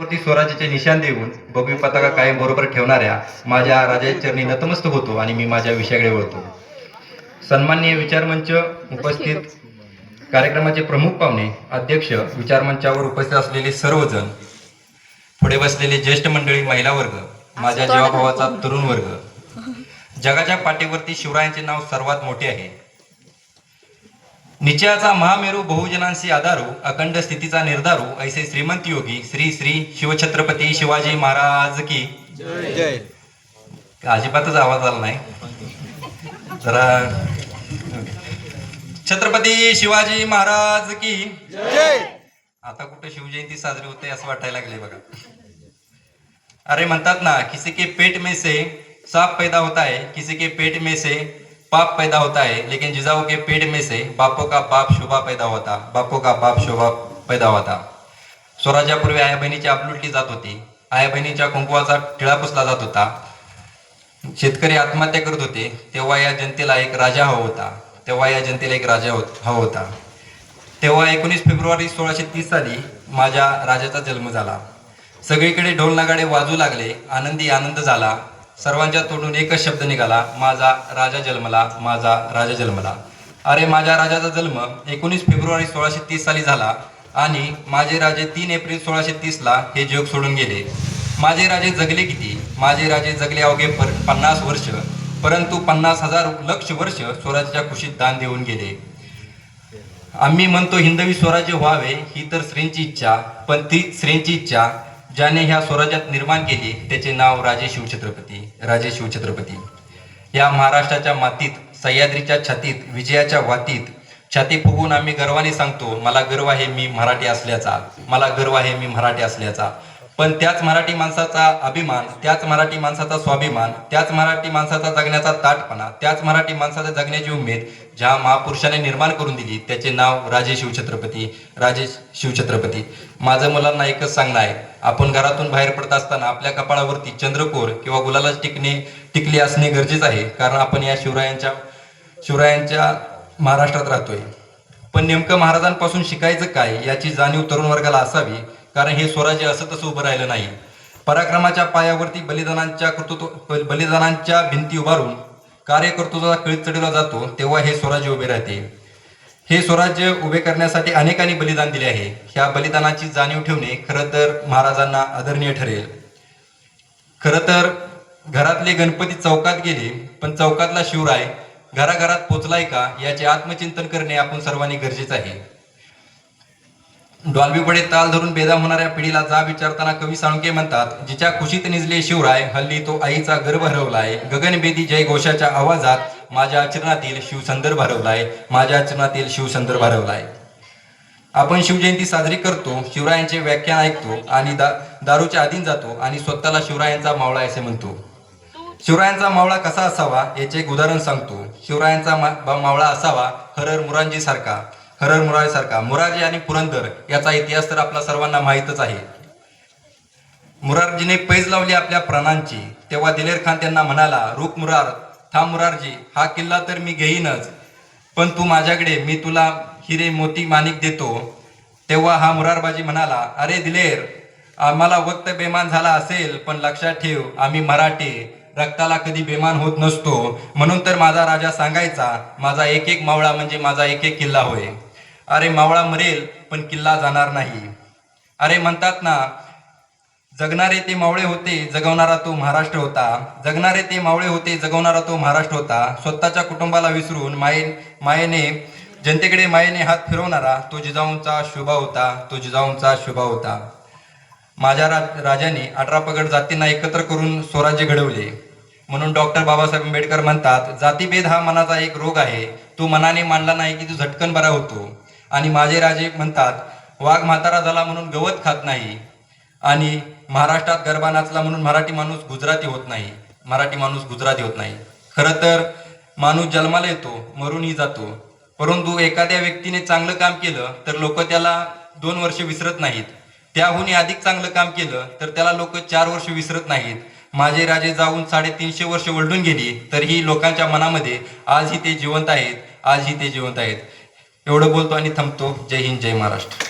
स्वराज्याचे निशान देऊन भगवी पताका कायम बरोबर ठेवणाऱ्या माझ्या राजाच्या चरणी नतमस्तक होतो आणि मी माझ्या विषयाकडे वळतो. सन्माननीय विचारमंच उपस्थित कार्यक्रमाचे प्रमुख पाहुणे अध्यक्ष विचारमंचावर उपस्थित असलेले सर्वजण पुढे बसलेले ज्येष्ठ मंडळी महिला वर्ग माझ्या जीवाभावाचा तरुण वर्ग. जगाच्या पाठीवरती शिवरायांचे नाव सर्वात मोठे आहे. निश्चयाचा महामेरू बहुजनांशी आधारू अखंड स्थितीचा निर्धारू ऐसे श्रीमंत योगी श्री श्री शिवछत्रपती शिवाजी महाराज की जय. अजिबातच आवाज आला नाही. जरा छत्रपती शिवाजी महाराज की जय. आता कुठे शिवजयंती साजरी होते असं वाटायला लागले बघा. अरे म्हणतात ना किसी के पेट में से सांप पैदा होता है किसी के पेट में से पाप पैदा होता है लेकिन जिजाऊ के पेट में से बापों का बाप शोभा पैदा होता बापों का बाप शोभा पैदा होता। स्वराज्यापूर्वी आया बहिणीची आपलुटली जात होती आया बहिणीच्या कुंकुवाचा टिळा पुसला जात होता. शेतकरी आत्महत्या करत होते तेव्हा या जनतेला एक राजा हवा होता तेव्हा या जनतेला एक राजा हवा होता. तेव्हा एकोणीस फेब्रुवारी सोळाशे तीस साली माझ्या राजाचा जन्म झाला. सगळीकडे ढोल नगाडे वाजू लागले आनंदी आनंद झाला सर्वांच्या तोंडून एकच शब्द निघाला माझा राजा जन्मला माझा राजा जन्मला. अरे माझ्या राजाचा जन्म एकोणीस फेब्रुवारी सोळाशे तीस साली झाला आणि माझे राजे तीन एप्रिल सोळाशे तीसला हे जग सोडून गेले. माझे राजे जगले किती? माझे राजे जगले अवघे पर पन्नास वर्ष परंतु पन्नास हजार लक्ष वर्ष स्वराज्याच्या कुशीत दान देऊन गेले. आम्ही म्हणतो हिंदवी स्वराज्य व्हावे ही तर स्त्रींची इच्छा पण ती स्त्रींची इच्छा ज्याने ह्या स्वराज्यात निर्माण केली त्याचे नाव राजे शिवछत्रपती राजे शिवछत्रपती या महाराष्ट्राच्या मातीत सह्याद्रीच्या छातीत विजयाच्या वातीत छाती फुगून आम्ही गर्वाने सांगतो मला गर्व आहे मी मराठी असल्याचा. मला गर्व आहे मी मराठी असल्याचा. पण त्याच मराठी माणसाचा अभिमान त्याच मराठी माणसाचा स्वाभिमान त्याच मराठी माणसाचा जगण्याचा ताटपणा त्याच मराठी माणसाचा जगण्याची उमेद ज्या महापुरुषाने निर्माण करून दिली त्याचे नाव राजे शिवछत्रपती राजे शिवछत्रपती. माझं मुलांना एकच सांगणं आहे आपण घरातून बाहेर पडत असताना आपल्या कपाळावरती चंद्रकोर किंवा गुलाला टिकणे टिकली असणे गरजेचं आहे कारण आपण या शिवरायांच्या शिवरायांच्या महाराष्ट्रात राहतोय. पण नेमकं महाराजांपासून शिकायचं काय याची जाणीव तरुण वर्गाला असावी कारण हे स्वराज्य असं तसं उभं राहिलं नाही. पराक्रमाच्या पायावरती बलिदानांच्या कर्तृत्व बलिदानांच्या भिंती उभारून कार्यकर्तृत्वाचा कळीत चढवला जातो तेव्हा हे स्वराज्य उभे राहते. हे स्वराज्य उभे करण्यासाठी अनेकांनी बलिदान दिले आहे. ह्या बलिदानाची जाणीव ठेवणे खरं तर महाराजांना आदरणीय ठरेल. खरं तर घरातले गणपती चौकात गेले पण चौकातला शिवराय घराघरात पोचलाय का याचे आत्मचिंतन करणे आपण सर्वांनी गरजेचं आहे. डॉल्बीपडे ताल धरून बेदाम होणाऱ्या पिढीला जा विचारताना कवी साळुंके म्हणतात जिच्या खुशीत निजले शिवराय हल्ली तो आईचा गर्भ हरवलाय. गगनबेदी जय घोषाच्या आवाजात माझ्या आचरणातील शिवसंदर्भ हरवलाय. माझ्या आचरणातील शिवसंदर्भ हरवलाय. आपण शिवजयंती साजरी करतो शिवरायांचे व्याख्यान ऐकतो आणि दा दारूच्या अधीन जातो आणि स्वतःला शिवरायांचा मावळा असे म्हणतो. शिवरायांचा मावळा कसा असावा याचे एक उदाहरण सांगतो. शिवरायांचा मा- मावळा असावा हरर मुरांजी सारखा हरर मुरारी सारखा. मुरारजी आणि पुरंदर याचा इतिहास तर आपला सर्वांना माहीतच आहे. मुरारजीने पैज लावली आपल्या प्राणांची. तेव्हा दिलेर खान त्यांना म्हणाला रूप मुरार थांब मुरारजी हा किल्ला तर मी घेईनच. पण तू माझ्याकडे मी तुला हिरे मोती माणिक देतो. तेव्हा हा मुरारबाजी म्हणाला अरे दिलेर आम्हाला वक्त बेमान झाला असेल पण लक्षात ठेव आम्ही मराठे. रक्ताला कधी बेमान होत नसतो. म्हणून तर माझा राजा सांगायचा माझा एक एक मावळा म्हणजे माझा एक एक किल्ला होय. अरे मावळा मरेल पण किल्ला जाणार नाही. अरे म्हणतात ना जगणारे ते मावळे होते जगवणारा तो महाराष्ट्र होता. जगणारे ते मावळे होते जगवणारा तो महाराष्ट्र होता. स्वतःच्या कुटुंबाला विसरून माये मायेने जनतेकडे मायेने हात फिरवणारा तो जिजाऊंचा शोभा होता तो जिजाऊंचा शोभा होता. माझ्या रा राजाने अठरा पगड जातींना एकत्र करून स्वराज्य घडवले. म्हणून डॉक्टर बाबासाहेब आंबेडकर म्हणतात जातीभेद हा मनाचा एक रोग आहे. तो मनाने मांडला नाही की तो झटकन बरा होतो. आणि माझे राजे म्हणतात वाघ म्हातारा झाला म्हणून गवत खात नाही आणि महाराष्ट्रात गरबा नाचला म्हणून मराठी माणूस गुजराती होत नाही. मराठी माणूस गुजराती होत नाही. खरं तर माणूस जन्माला येतो मरूनही जातो. परंतु एखाद्या व्यक्तीने चांगलं काम केलं तर लोक त्याला दोन वर्ष विसरत नाहीत. त्याहूनही अधिक चांगलं काम केलं तर त्याला लोक चार वर्ष विसरत नाहीत. माझे राजे जाऊन साडेतीनशे वर्ष वलटून गेली तरीही लोकांच्या मनामध्ये आजही ते जिवंत आहेत आजही ते जिवंत आहेत. एवढं बोलतो आणि थांबतो. जय हिंद जय महाराष्ट्र.